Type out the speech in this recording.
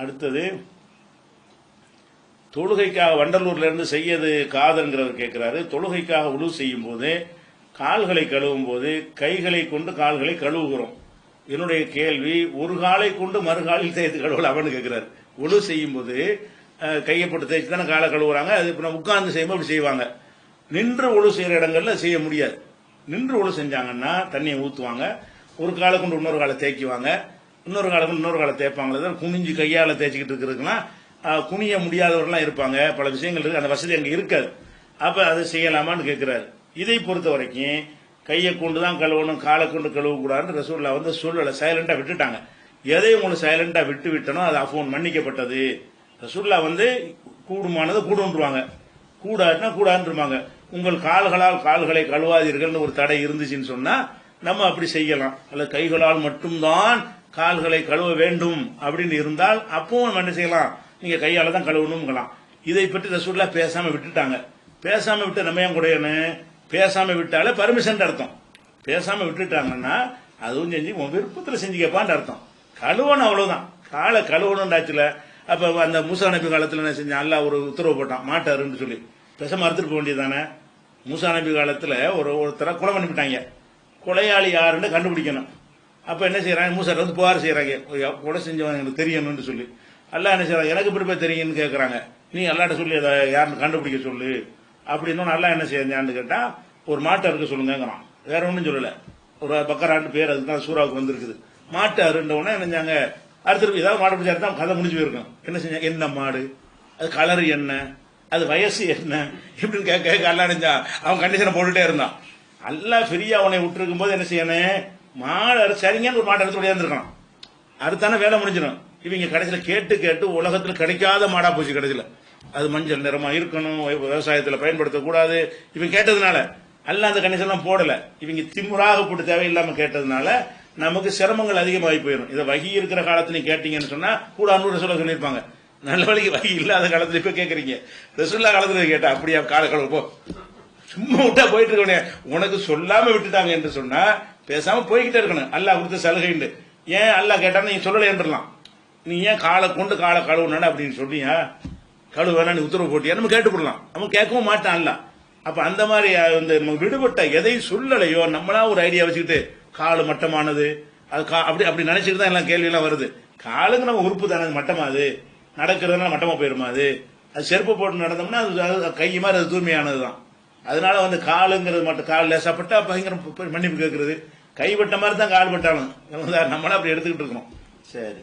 அடுத்தது தொழுகைக்காக வண்டலூர்ல இருந்து செய்யது காதல்ங்கிறவர் கேட்கிறாரு தொழுகைக்காக உழு செய்யும் போது கால்களை கழுவும் போது கைகளை கொண்டு கால்களை கழுவுகிறோம். என்னுடைய கேள்வி ஒரு காலை கொண்டு மறுகாலில் தேய்த்து கழுவலாம்னு கேட்கிறார் உழு செய்யும் போது கையப்பட்டு கையை போட்டு தேய்ச்சி தானே காலை கழுவுறாங்க. அது இப்போ உட்கார்ந்து செய்யும்போது அப்படி செய்வாங்க. நின்று ஒழு செய்யற இடங்கள்ல செய்ய முடியாது. நின்று ஒழு செஞ்சாங்கன்னா தண்ணியை ஊத்துவாங்க. ஒரு காலை கொண்டு இன்னொரு காலை தேய்க்குவாங்க. இன்னொரு காலை இன்னொரு காலை தேய்ப்பாங்களே தான் குனிஞ்சு கையால் தேய்ச்சிக்கிட்டு இருக்கிறதுக்கெல்லாம் குனிய முடியாதவர்கள்லாம் இருப்பாங்க. பல விஷயங்கள் இருக்கு. அந்த வசதி அங்கே இருக்காது. அப்போ அதை செய்யலாமான்னு கேட்குறாரு இதை பொறுத்த வரைக்கும் கையை கொண்டு தான் கழுவணும் காலை கொண்டு கழுவக்கூடாதுன்னு ரசூல்லா வந்து சூழலை சைலண்டாக விட்டுட்டாங்க. எதை உங்களுக்கு சைலண்டாக விட்டு விட்டனோ அது அஃபோன் மன்னிக்கப்பட்டது. ரசூல்லா வந்து கூடுமானதை கூடுன்றுவாங்க. கூடாதுன்னா கூடாதுன்றுவாங்க. உங்கள் கால்களால் கால்களை கழுவாதீர்கள்னு ஒரு தடை இருந்துச்சுன்னு சொன்னால் நம்ம அப்படி செய்யலாம். அல்ல கைகளால் மட்டும்தான் கால்களை கழுவ வேண்டும் அப்படின்னு இருந்தால் அப்பவும் நம்ம என்ன செய்யலாம்? நீங்க கையால தான் கழுவணுங்கலாம் இதை பற்றி ரசூல்லா பேசாம விட்டுட்டாங்க. பேசாம விட்டு நம்ம ஏன் கூடையனு பேசாம விட்டாலே பர்மிஷன் அர்த்தம். பேசாம விட்டுட்டாங்கன்னா அதுவும் செஞ்சு உன் விருப்பத்துல செஞ்சுக்கப்பான்னு அர்த்தம். கழுவணும் அவ்வளவுதான். காலை கழுவணும்டாச்சுல அப்ப அந்த மூசா நபி காலத்துல என்ன செஞ்சான் அல்லாஹ் ஒரு உத்தரவு போட்டான் மாட்டாருன்னு சொல்லி. பேசாம அறுத்துட்டு போக வேண்டியதானே மூசா நபி காலத்துல ஒரு ஒருத்தரை கொலை பண்ணிவிட்டாங்க. கொலையாளி யாருன்னு கண்டுபிடிக்கணும். அப்போ என்ன செய்கிறாங்க மூசாரில் வந்து புகார் செய்கிறாங்க கொலை செஞ்சவன் எனக்கு தெரியணும்னு சொல்லி. அல்லாஹ் என்ன செய்கிறாங்க எனக்கு இப்படி போய் தெரியும்னு கேட்குறாங்க நீ அல்லாட்ட சொல்லி அதை யாருன்னு கண்டுபிடிக்க சொல்லு. அப்படின்னு நல்லா என்ன செஞ்சான்னு கேட்டால் ஒரு மாட்டை இருக்க சொல்லுங்கிறான் வேற ஒன்றும் சொல்லலை. ஒரு பக்கராண்டு பேர் அதுக்கு தான் சூறாவுக்கு வந்திருக்குது. மாட்டு அருண்ட உடனே அடுத்த அடுத்து ஏதாவது மாடு பிடிச்சா தான் கதை முடிஞ்சு போயிருக்கும். என்ன செஞ்சாங்க என்ன மாடு? அது கலர் என்ன? அது வயசு என்ன? இப்படின்னு கேட்க கேட்க அல்லா நினைஞ்சா அவன் கண்டிஷனை போட்டுட்டே இருந்தான். நல்லா ஃப்ரீயா அவனை விட்டுருக்கும் போது என்ன செய்யணும்? மாடு சரிங்கன்னு ஒரு மாட்டை எடுத்து விளையாந்துருக்கான் அடுத்தான வேலை முடிஞ்சிடும். இவங்க கடைசியில் கேட்டு கேட்டு உலகத்தில் கிடைக்காத மாடா போச்சு கடைசியில். அது மஞ்சள் நிறமா இருக்கணும் விவசாயத்தில் பயன்படுத்தக்கூடாது இவங்க கேட்டதுனால. அல்ல அந்த கணிசெல்லாம் போடல. இவங்க திமுறாக போட்டு தேவையில்லாமல் கேட்டதுனால நமக்கு சிரமங்கள் அதிகமாகி போயிடும். இதை வகி இருக்கிற காலத்துல கேட்டீங்கன்னு சொன்னா கூட அன்னூறு சொல்ல சொல்லியிருப்பாங்க. நல்ல வழிக்கு வகி இல்லாத காலத்துல இப்ப கேக்குறீங்க. ரசுல்லா காலத்துல கேட்டா அப்படியா கால போ. சும்மா விட்டா போயிட்டு இருக்கோனே. உனக்கு சொல்லாம விட்டுட்டாங்க என்று சொன்னா பேசாம போய்கிட்டே இருக்கணும். அல்லாஹ் கொடுத்த சலுகைண்டு ஏன் அல்லா கேட்டா நீ சொல்லலைன்றலாம் நீ ஏன் காலை கொண்டு காலை கழுவுனா அப்படின்னு சொன்னியா கழுவு வேணா நீ உத்தரவு போட்டியா? நம்ம கேட்டுப்படலாம் நம்ம கேட்கவும் மாட்டான் அல்ல அப்ப அந்த மாதிரி அஹ், நம்ம விடுபட்ட எதை சொல்லலையோ நம்மளா ஒரு ஐடியா வச்சுக்கிட்டு காலு மட்டமானது அது கா- அப்படி அப்படி நினைச்சிட்டு தான் எல்லாம் கேள்வி எல்லாம் வருது. காலுங்க நம்ம உறுப்பு தானே அது அது? நடக்கிறதுனால மட்டமா போயிருமா அது? அது செருப்பு போட்டு நடந்தோம்னா அது அது கை மாதிரி அது தூய்மையானது தான் அதனால வந்து காலுங்கிறது மட்டும் கால் லேசாப்பட்டா பயங்கரம் மன்னிப்பு கேட்கறது. கைவிட்ட மாதிரி தான் கால் விட்டாலும் நம்மளா அப்படி எடுத்துக்கிட்டு இருக்கிறோம் சரி.